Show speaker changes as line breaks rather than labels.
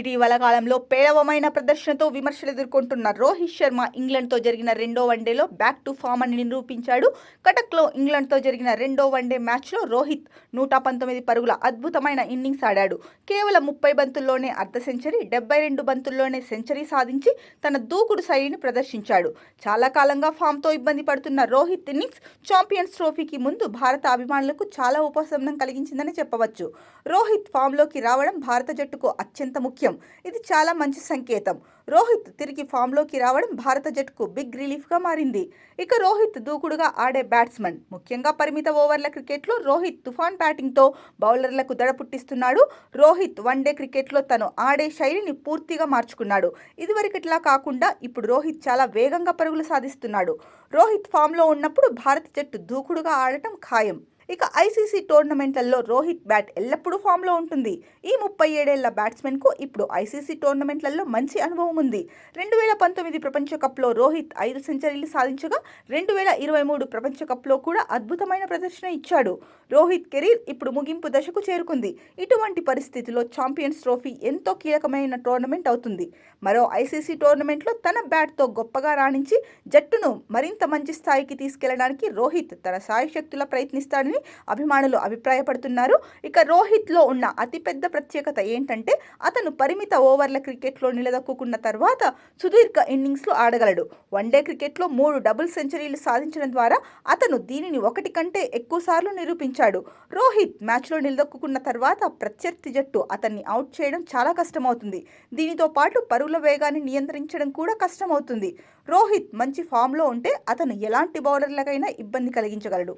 ఇటీవల కాలంలో పేలవమైన ప్రదర్శనతో విమర్శలు ఎదుర్కొంటున్న రోహిత్ శర్మ ఇంగ్లాండ్తో జరిగిన రెండో వన్డేలో బ్యాక్ టు ఫామ్ అని నిరూపించాడు. కటక్లో ఇంగ్లాండ్తో జరిగిన రెండో వన్డే మ్యాచ్లో రోహిత్ నూట పంతొమ్మిది పరుగుల అద్భుతమైన ఇన్నింగ్స్ ఆడాడు. కేవలం ముప్పై బంతుల్లోనే అర్ధ సెంచరీ డెబ్బై రెండు బంతుల్లోనే సెంచరీ సాధించి తన దూకుడు శైలిని ప్రదర్శించాడు. చాలా కాలంగా ఫామ్తో ఇబ్బంది పడుతున్న రోహిత్ ఇన్నింగ్స్ ఛాంపియన్స్ ట్రోఫీకి ముందు భారత అభిమానులకు చాలా ఉపశమనం కలిగించిందని చెప్పవచ్చు. రోహిత్ ఫామ్లోకి రావడం భారత జట్టుకు అత్యంత ముఖ్యం. ఇది చాలా మంచి సంకేతం. రోహిత్ తిరిగి ఫామ్లోకి రావడం భారత జట్టుకు బిగ్ రిలీఫ్గా మారింది. ఇక రోహిత్ దూకుడుగా ఆడే బ్యాట్స్మన్ ముఖ్యంగా పరిమిత ఓవర్ల క్రికెట్లో రోహిత్ తుఫాన్ బ్యాటింగ్తో బౌలర్లకు దడ పుట్టిస్తున్నాడు. రోహిత్ వన్డే క్రికెట్లో తను ఆడే శైలిని పూర్తిగా మార్చుకున్నాడు. ఇదివరకట్లా కాకుండా ఇప్పుడు రోహిత్ చాలా వేగంగా పరుగులు సాధిస్తున్నాడు. రోహిత్ ఫామ్లో ఉన్నప్పుడు భారత జట్టు దూకుడుగా ఆడటం ఖాయం. ఇక ఐసీసీ టోర్నమెంట్లలో రోహిత్ బ్యాట్ ఎల్లప్పుడూ ఫామ్లో ఉంటుంది. ఈ ముప్పై ఏడేళ్ళ బ్యాట్స్మెన్కు ఇప్పుడు ఐసీసీ టోర్నమెంట్లలో మంచి అనుభవం ఉంది. రెండు వేల పంతొమ్మిది ప్రపంచ కప్లో రోహిత్ ఐదు సెంచరీలు సాధించగా రెండు వేల ఇరవై మూడు ప్రపంచ కప్లో కూడా అద్భుతమైన ప్రదర్శన ఇచ్చాడు. రోహిత్ కెరీర్ ఇప్పుడు ముగింపు దశకు చేరుకుంది. ఇటువంటి పరిస్థితిలో ఛాంపియన్స్ ట్రోఫీ ఎంతో కీలకమైన టోర్నమెంట్ అవుతుంది. మరో ఐసీసీ టోర్నమెంట్లో తన బ్యాట్తో గొప్పగా రాణించి జట్టును మరింత మంచి స్థాయికి తీసుకెళ్ళడానికి రోహిత్ తన సాయశక్తుల ప్రయత్నిస్తాడని అభిమానులు అభిప్రాయపడుతున్నారు. ఇక రోహిత్లో ఉన్న అతిపెద్ద ప్రత్యేకత ఏంటంటే అతను పరిమిత ఓవర్ల క్రికెట్లో నిలదొక్కున్న తర్వాత సుదీర్ఘ ఇన్నింగ్స్లో ఆడగలడు. వన్డే క్రికెట్లో మూడు డబుల్ సెంచరీలు సాధించడం ద్వారా అతను దీనిని ఒకటి కంటే ఎక్కువసార్లు నిరూపించాడు. రోహిత్ మ్యాచ్లో నిలదొక్కున్న తర్వాత ప్రత్యర్థి జట్టు అతన్ని అవుట్ చేయడం చాలా కష్టమవుతుంది. దీనితో పాటు పరుగుల వేగాన్ని నియంత్రించడం కూడా కష్టమవుతుంది. రోహిత్ మంచి ఫామ్లో ఉంటే అతను ఎలాంటి బౌలర్లకైనా ఇబ్బంది కలిగించగలడు.